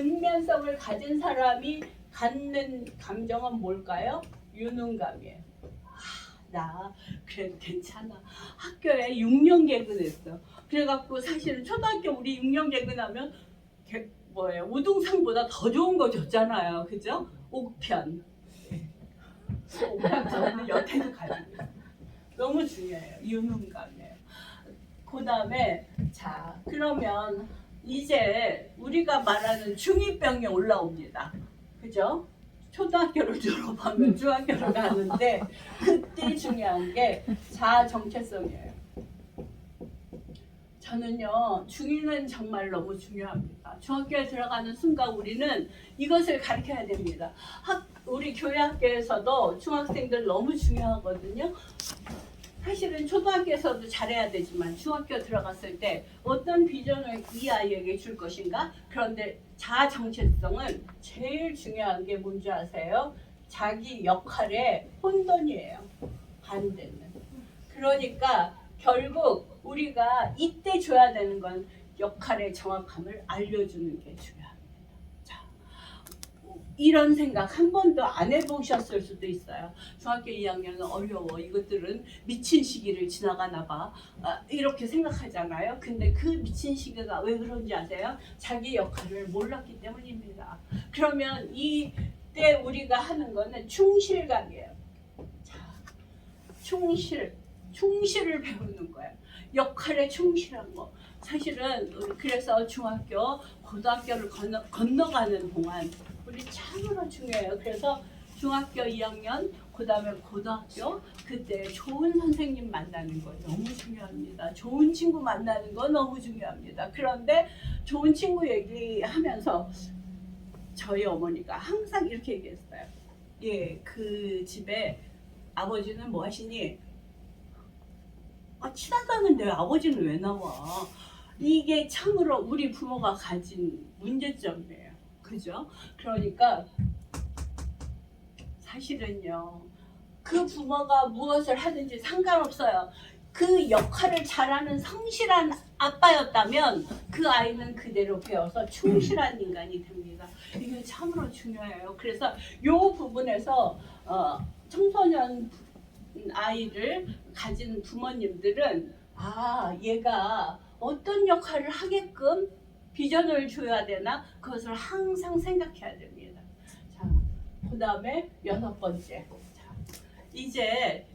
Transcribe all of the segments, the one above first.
근면성을 가진 사람이 갖는 감정은 뭘까요? 유능감이에요. 아, 나 그래도 괜찮아. 학교에 6년 개근했어. 그래갖고 사실은 초등학교 우리 6년 개근하면 개- 뭐예요? 우등상보다 더 좋은 거 줬잖아요. 그죠? 옥편. 네. 옥편 저는 여태도 가지고. 너무 중요해요. 유능감이에요. 그 다음에 자 그러면 이제 우리가 말하는 중2병이 올라옵니다. 그죠? 초등학교를 졸업하면 중학교를 가는데 그때 중요한 게 자아 정체성이에요. 저는요 중2는 정말 너무 중요합니다. 중학교에 들어가는 순간 우리는 이것을 가르쳐야 됩니다. 학 우리 교회 학교에서도 중학생들 너무 중요하거든요. 사실은 초등학교에서도 잘해야 되지만 중학교 들어갔을 때 어떤 비전을 이 아이에게 줄 것인가? 그런데 자아 정체성은 제일 중요한 게 뭔지 아세요? 자기 역할의 혼돈이에요. 반대는. 그러니까 결국 우리가 이때 줘야 되는 건 역할의 정확함을 알려주는 게. 자, 이런 생각 한 번도 안 해보셨을 수도 있어요. 중학교 2학년은 어려워. 이것들은 미친 시기를 지나가나 봐. 아, 이렇게 생각하잖아요. 근데 그 미친 시기가 왜 그런지 아세요? 자기 역할을 몰랐기 때문입니다. 그러면 이때 우리가 하는 거는 충실감이에요. 자, 충실, 충실을 배우는 거예요. 역할에 충실한 거. 사실은 그래서 중학교, 고등학교를 건너, 건너가는 동안 우리 참으로 중요해요. 그래서 중학교 2학년, 그 다음에 고등학교, 그때 좋은 선생님 만나는 거 너무 중요합니다. 좋은 친구 만나는 거 너무 중요합니다. 그런데 좋은 친구 얘기하면서 저희 어머니가 항상 이렇게 얘기했어요. 예, 그 집에 아버지는 뭐 하시니? 아, 친하다는데 아버지는 왜 나와? 이게 참으로 우리 부모가 가진 문제점이에요. 그죠? 그러니까 사실은요. 그 부모가 무엇을 하든지 상관없어요. 그 역할을 잘하는 성실한 아빠였다면 그 아이는 그대로 배워서 충실한 인간이 됩니다. 이게 참으로 중요해요. 그래서 이 부분에서 어, 청소년 아이를 가진 부모님들은 아 얘가 어떤 역할을 하게끔 비전을 줘야 되나 그것을 항상 생각해야 됩니다. 자, 그 다음에 여섯 번째. 자, 이제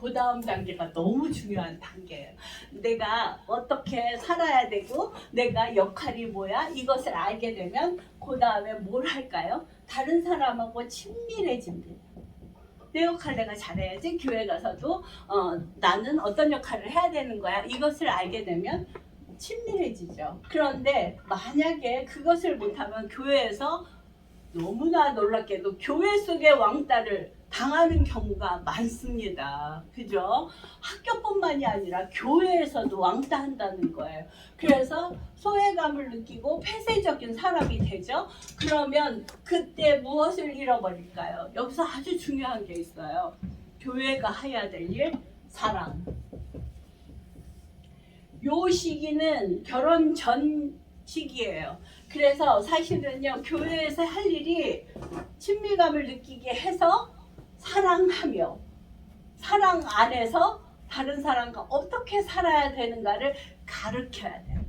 그 다음 단계가 너무 중요한 단계예요. 내가 어떻게 살아야 되고 내가 역할이 뭐야 이것을 알게 되면 그 다음에 뭘 할까요? 다른 사람하고 친밀해집니다. 내 역할 내가 잘해야지 교회 가서도 어, 나는 어떤 역할을 해야 되는 거야 이것을 알게 되면 친밀해지죠. 그런데 만약에 그것을 못하면 교회에서 너무나 놀랍게도 교회 속의 왕따를 당하는 경우가 많습니다. 그죠? 학교뿐만이 아니라 교회에서도 왕따한다는 거예요. 그래서 소외감을 느끼고 폐쇄적인 사람이 되죠. 그러면 그때 무엇을 잃어버릴까요? 여기서 아주 중요한 게 있어요. 교회가 해야 될 일, 사랑. 요 시기는 결혼 전 시기예요. 그래서 사실은요, 교회에서 할 일이 친밀감을 느끼게 해서 사랑하며 사랑 안에서 다른 사람과 어떻게 살아야 되는가를 가르쳐야 돼요.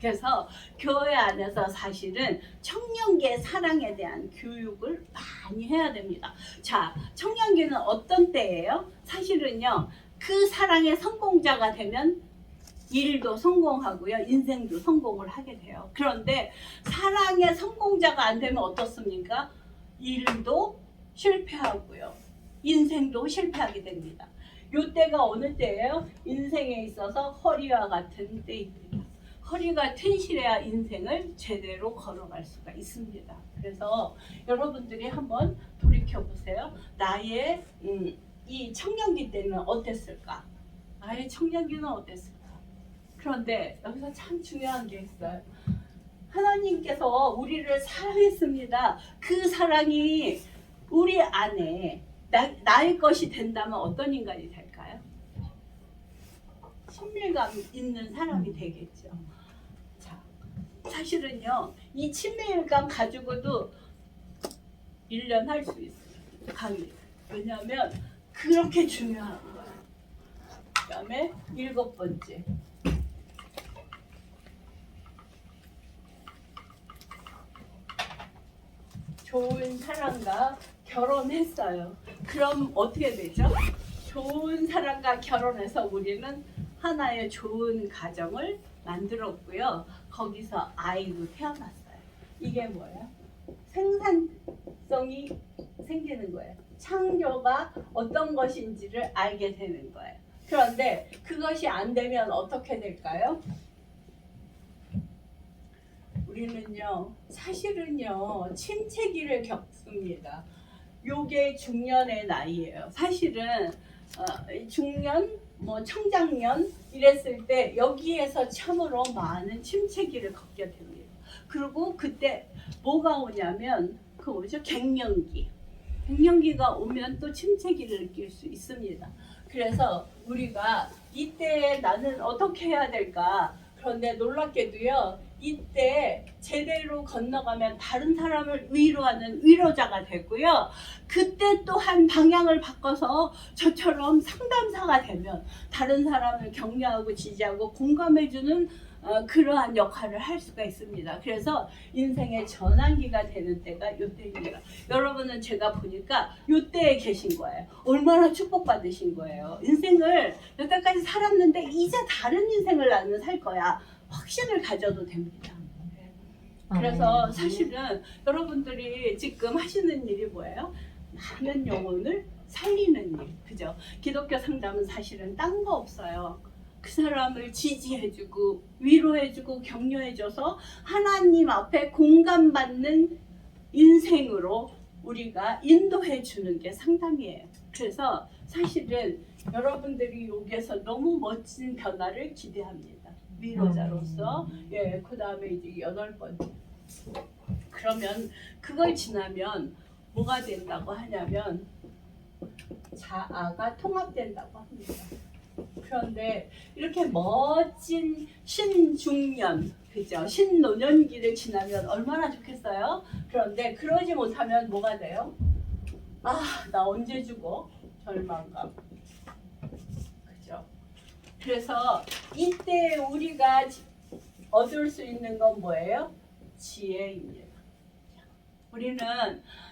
그래서 교회 안에서 사실은 청년기의 사랑에 대한 교육을 많이 해야 됩니다. 자, 청년기는 어떤 때예요? 사실은요, 그 사랑의 성공자가 되면 일도 성공하고요, 인생도 성공을 하게 돼요. 그런데 사랑의 성공자가 안 되면 어떻습니까? 일도 실패하고요, 인생도 실패하게 됩니다. 요 때가 어느 때예요? 인생에 있어서 허리와 같은 때입니다. 허리가 튼실해야 인생을 제대로 걸어갈 수가 있습니다. 그래서 여러분들이 한번 돌이켜 보세요. 나의 음, 이 청년기 때는 어땠을까? 나의 청년기는 어땠을까? 그런데 여기서 참 중요한 게 있어요. 하나님께서 우리를 사랑했습니다. 그 사랑이 우리 안에 나, 나의 것이 된다면 어떤 인간이 될까요? 친밀감 있는 사람이 되겠죠. 자, 사실은요, 이 친밀감 가지고도 1년 할 수 있어요. 강의. 왜냐하면 그렇게 중요한 거예요. 그 다음에 일곱 번째. 좋은 사람과 결혼했어요. 그럼 어떻게 되죠? 좋은 사람과 결혼해서 우리는 하나의 좋은 가정을 만들었고요. 거기서 아이도 태어났어요. 이게 뭐예요? 생산성이 생기는 거예요. 창조가 어떤 것인지를 알게 되는 거예요. 그런데 그것이 안 되면 어떻게 될까요? 우리는요, 사실은요, 침체기를 겪습니다. 요게 중년의 나이예요. 사실은 어, 중년, 뭐 청장년 이랬을 때 여기에서 참으로 많은 침체기를 겪게 됩니다. 그리고 그때 뭐가 오냐면 그 뭐죠? 갱년기. 갱년기가 오면 또 침체기를 느낄 수 있습니다. 그래서 우리가 이때 나는 어떻게 해야 될까? 그런데 놀랍게도요, 이때 제대로 건너가면 다른 사람을 위로하는 위로자가 되고요. 그때 또한 방향을 바꿔서 저처럼 상담사가 되면 다른 사람을 격려하고 지지하고 공감해주는 어, 그러한 역할을 할 수가 있습니다. 그래서 인생의 전환기가 되는 때가 이때입니다. 여러분은 제가 보니까 이때에 계신 거예요. 얼마나 축복받으신 거예요. 인생을 여태까지 살았는데 이제 다른 인생을 나는 살 거야. 확신을 가져도 됩니다. 그래서 사실은 여러분들이 지금 하시는 일이 뭐예요? 많은 영혼을 살리는 일, 그죠? 기독교 상담은 사실은 딴 거 없어요. 그 사람을 지지해주고 위로해주고 격려해줘서 하나님 앞에 공감받는 인생으로 우리가 인도해주는 게 상담이에요. 그래서 사실은 여러분들이 여기에서 너무 멋진 변화를 기대합니다. 위로자로서 예, 그 다음에 이제 여덟 번째. 그러면 그걸 지나면 뭐가 된다고 하냐면 자아가 통합된다고 합니다. 그런데 이렇게 멋진 신중년, 그죠? 신노년기를 지나면 얼마나 좋겠어요? 그런데 그러지 못하면 뭐가 돼요? 아, 나 언제 죽어? 절망감. 그래서 이때 우리가 지- 얻을 수 있는 건 뭐예요? 지혜입니다. 우리는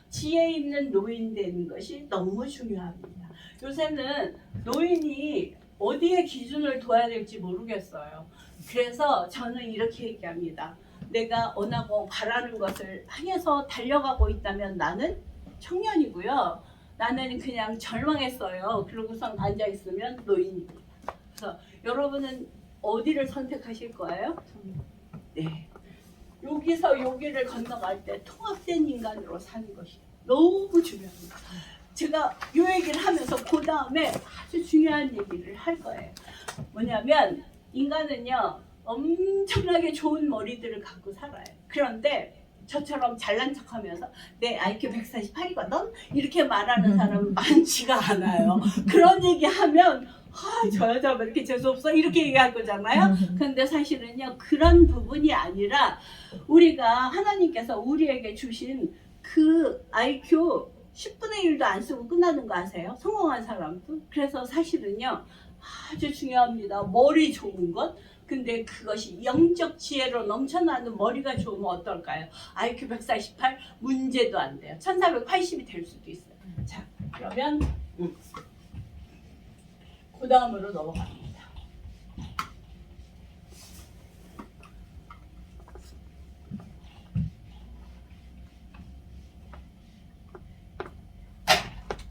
지혜 있는 노인 되는 것이 너무 중요합니다. 요새는 노인이 어디에 기준을 둬야 될지 모르겠어요. 그래서 저는 이렇게 얘기합니다. 내가 원하고 바라는 것을 향해서 달려가고 있다면 나는 청년이고요. 나는 그냥 절망했어요. 그러고선 앉아 있으면 노인입니다. 그래서 여러분은 어디를 선택하실 거예요? 네. 여기서 여기를 건너갈 때 통합된 인간으로 사는 것이 너무 중요합니다. 제가 이 얘기를 하면서 그 다음에 아주 중요한 얘기를 할 거예요. 뭐냐면 인간은요 엄청나게 좋은 머리들을 갖고 살아요. 그런데 저처럼 잘난 척하면서 내 IQ 148이거든 이렇게 말하는 사람은 많지가 않아요. 그런 얘기하면 아, 저 여자 왜 이렇게 재수없어 이렇게 얘기할 거잖아요. 근데 사실은요 그런 부분이 아니라 우리가 하나님께서 우리에게 주신 그 IQ 10분의 1도 안 쓰고 끝나는 거 아세요? 성공한 사람도. 그래서 사실은요 아주 중요합니다. 머리 좋은 것. 근데 그것이 영적 지혜로 넘쳐나는 머리가 좋으면 어떨까요? IQ 148 문제도 안 돼요. 1480이 될 수도 있어요. 자, 그러면 음. 그 다음으로 넘어갑니다.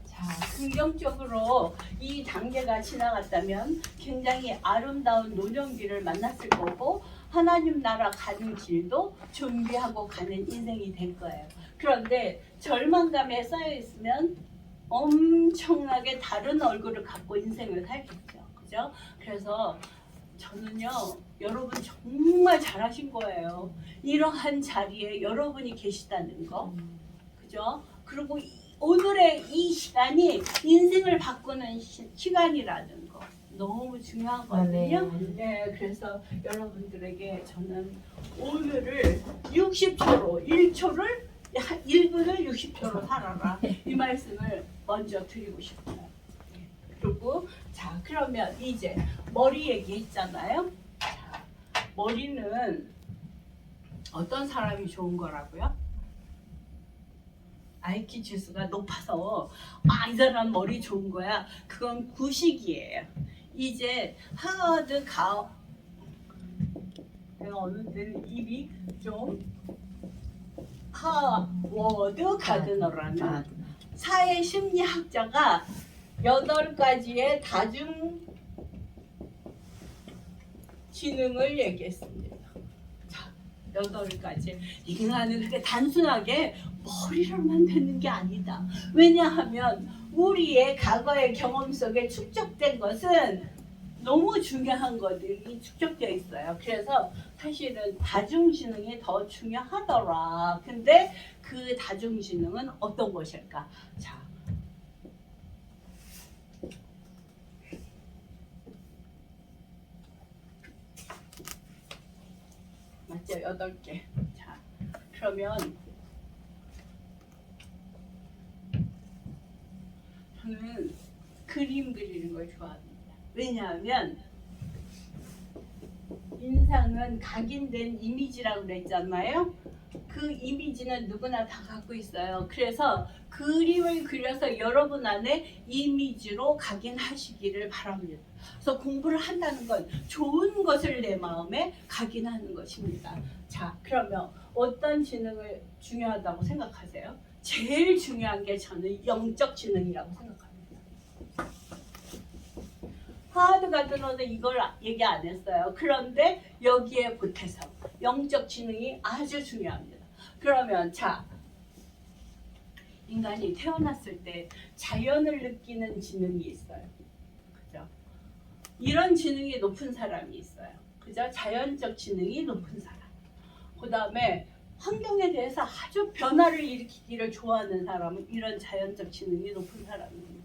자, 긍정적으로 이 단계가 지나갔다면 굉장히 아름다운 노년기를 만났을 거고 하나님 나라 가는 길도 준비하고 가는 인생이 될 거예요. 그런데 절망감에 쌓여 있으면 엄청나게 다른 얼굴을 갖고 인생을 살겠죠. 그죠? 그래서 저는요, 여러분 정말 잘하신 거예요. 이러한 자리에 여러분이 계시다는 거. 그죠? 그리고 이- 오늘의 이 시간이 인생을 바꾸는 시, 시간이라는 거. 너무 중요하거든요. 아, 네. 네, 그래서 여러분들에게 저는 오늘을 60초로 1초를 1분을 60초로 살아라 이 말씀을 먼저 드리고 싶어요. 네. 그리고 자 그러면 이제 머리 얘기했잖아요. 자, 머리는 어떤 사람이 좋은 거라고요? IQ 지수가 높아서 아 이 사람 머리 좋은 거야. 그건 구식이에요. 이제 하워드 가 내가 어느 때는 입이 좀 하워드 가드너라는 아, 사회 심리학자가 여덟 가지의 다중 지능을 얘기했습니다. 자, 여덟 가지. 인간은 그렇게 단순하게 머리로만 되는 게 아니다. 왜냐하면 우리의 과거의 경험 속에 축적된 것은 너무 중요한 것들이 축적되어 있어요. 그래서 사실은 다중지능이 더 중요하더라. 근데 그 다중지능은 어떤 것일까? 자. 맞죠? 여덟 개. 자, 그러면 저는 그림 그리는 걸 좋아합니다. 왜냐하면 인상은 각인된 이미지라고 그랬잖아요. 그 이미지는 누구나 다 갖고 있어요. 그래서 그림을 그려서 여러분 안에 이미지로 각인하시기를 바랍니다. 그래서 공부를 한다는 건 좋은 것을 내 마음에 각인하는 것입니다. 자, 그러면 어떤 지능을 중요하다고 생각하세요? 제일 중요한 게 저는 영적 지능이라고 생각합니다. 하드 가드너는 이걸 얘기 안 했어요. 그런데 여기에 보태서 영적 지능이 아주 중요합니다. 그러면 자 인간이 태어났을 때 자연을 느끼는 지능이 있어요. 그죠? 이런 지능이 높은 사람이 있어요. 그죠? 자연적 지능이 높은 사람. 그 다음에 환경에 대해서 아주 변화를 일으키기를 좋아하는 사람은 이런 자연적 지능이 높은 사람입니다.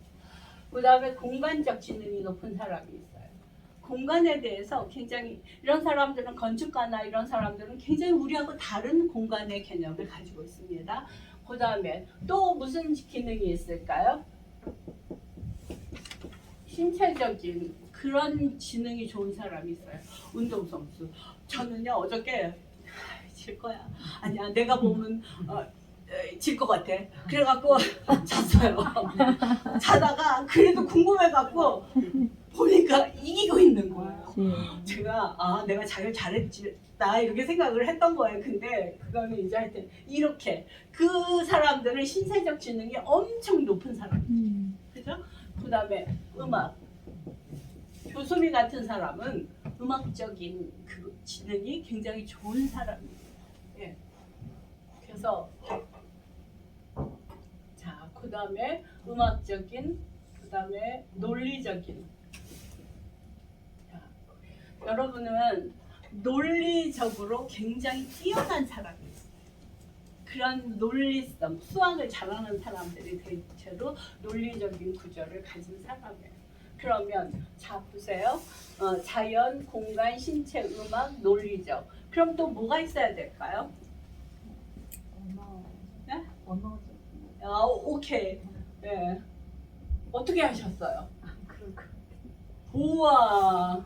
그 다음에 공간적 지능이 높은 사람이 있어요. 공간에 대해서 굉장히 이런 사람들은 건축가나 이런 사람들은 굉장히 우리하고 다른 공간의 개념을 가지고 있습니다. 그 다음에 또 무슨 기능이 있을까요? 신체적인 그런 지능이 좋은 사람이 있어요. 운동선수. 저는요 어저께 질 거야. 아니야 내가 보면 어, 질 것 같아. 그래갖고 잤어요. 자다가 그래도 궁금해갖고 보니까 이기고 있는 거예요. 제가 아 내가 자기를 잘했다 이렇게 생각을 했던 거예요. 근데 그거는 이제 하여튼 이렇게 그 사람들은 신체적 지능이 엄청 높은 사람. 음. 그죠? 그 다음에 음악. 교수미 같은 사람은 음악적인 그 지능이 굉장히 좋은 사람입니다. 예. 그래서 자, 그 다음에 음악적인, 그 다음에 논리적인. 자, 여러분은 논리적으로 굉장히 뛰어난 사람이 있어요. 그런 논리성, 수학을 잘하는 사람들이 대체로 논리적인 구조를 가진 사람이에요. 그러면 자 보세요. 어, 자연, 공간, 신체, 음악, 논리적. 그럼 또 뭐가 있어야 될까요? 언어. 네? 언어. 아, 오케이. 네. 어떻게 하셨어요? 그런 거. 우와.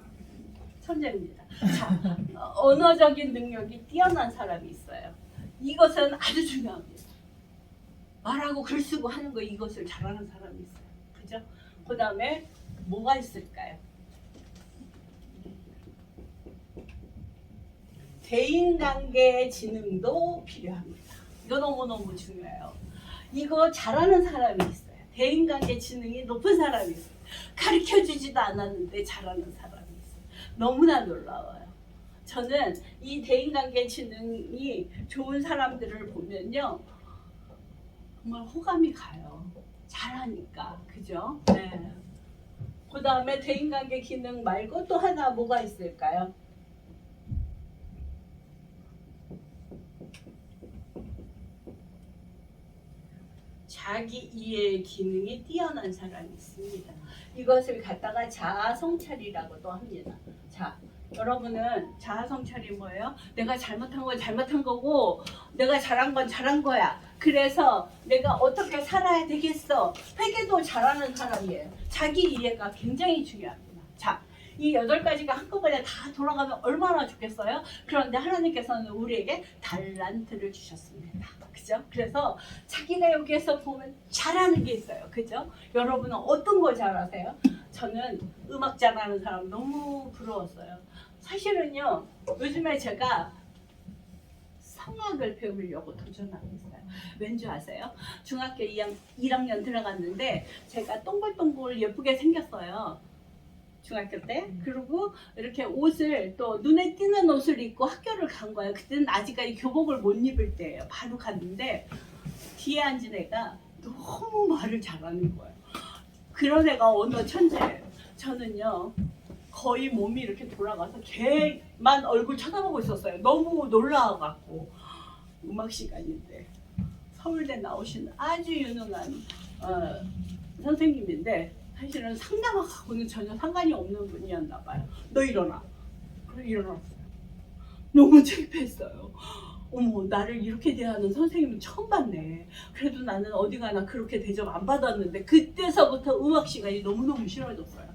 천재입니다. 자, 어, 언어적인 능력이 뛰어난 사람이 있어요. 이것은 아주 중요합니다. 말하고 글 쓰고 하는 거 이것을 잘하는 사람이 있어요. 그죠? 그 다음에 뭐가 있을까요? 대인관계 지능도 필요합니다. 이거 너무너무 중요해요. 이거 잘하는 사람이 있어요. 대인관계 지능이 높은 사람이 있어요. 가르쳐 주지도 않았는데 잘하는 사람이 있어요. 너무나 놀라워요. 저는 이 대인관계 지능이 좋은 사람들을 보면요. 정말 호감이 가요. 잘하니까. 그죠? 네. 그 다음에 대인관계 기능 말고 또 하나 뭐가 있을까요? 자기 이해의 기능이 뛰어난 사람이 있습니다. 이것을 갖다가 자아 성찰이라고도 합니다. 자, 여러분은 자아 성찰이 뭐예요? 내가 잘못한 건 잘못한 거고 내가 잘한 건 잘한 거야. 그래서 내가 어떻게 살아야 되겠어. 회개도 잘하는 사람이에요. 자기 이해가 굉장히 중요합니다. 자, 이 여덟 가지가 한꺼번에 다 돌아가면 얼마나 좋겠어요? 그런데 하나님께서는 우리에게 달란트를 주셨습니다. 그죠? 그래서 자기가 여기에서 보면 잘하는 게 있어요. 그죠? 여러분은 어떤 거 잘하세요? 저는 음악 잘하는 사람 너무 부러웠어요. 사실은요, 요즘에 제가 성악을 배우려고 도전하고 있어요. 왠지 아세요? 중학교 2학, 1학년 들어갔는데 제가 동글동글 예쁘게 생겼어요. 중학교 때. 그리고 이렇게 옷을 또 눈에 띄는 옷을 입고 학교를 간 거예요. 그때는 아직까지 교복을 못 입을 때예요. 바로 갔는데 뒤에 앉은 애가 너무 말을 잘하는 거예요. 그런 애가 언어 천재예요. 저는요. 거의 몸이 이렇게 돌아가서 걔만 얼굴 쳐다보고 있었어요. 너무 놀라워갖고 음악 시간인데 서울대 나오신 아주 유능한 어, 선생님인데 사실은 상담학하고는 전혀 상관이 없는 분이었나 봐요. 너 일어나. 그래 일어났어요. 너무 창피했어요. 어머 나를 이렇게 대하는 선생님은 처음 봤네. 그래도 나는 어디 가나 그렇게 대접 안 받았는데 그때서부터 음악 시간이 너무너무 싫어졌어요.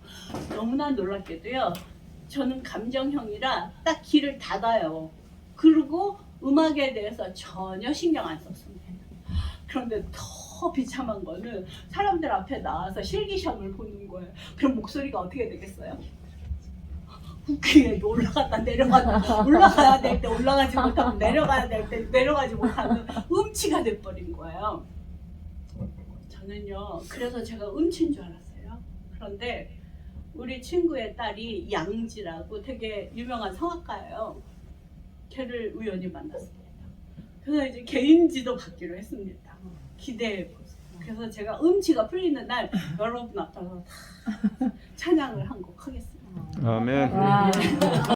너무나 놀랍게도요. 저는 감정형이라 딱 귀를 닫아요. 그리고 음악에 대해서 전혀 신경 안 썼습니다. 그런데 더 비참한 거는 사람들 앞에 나와서 실기시험을 보는 거예요. 그럼 목소리가 어떻게 되겠어요? 귀에 올라갔다 내려갔다 올라가야 될 때 올라가지 못하고 내려가야 될 때 내려가지 못하는 음치가 돼버린 거예요. 저는요 그래서 제가 음치인 줄 알았어요. 그런데 우리 친구의 딸이 양지라고 되게 유명한 성악가예요. 걔를 우연히 만났습니다. 그래서 이제 개인지도 받기로 했습니다. 기대해 보세요. 그래서 제가 음치가 풀리는 날 여러분 앞에서 다 찬양을 한 곡 하겠습니다. 아멘. 와.